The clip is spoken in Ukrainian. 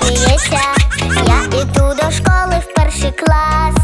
сміється. Я іду до школи в перший клас.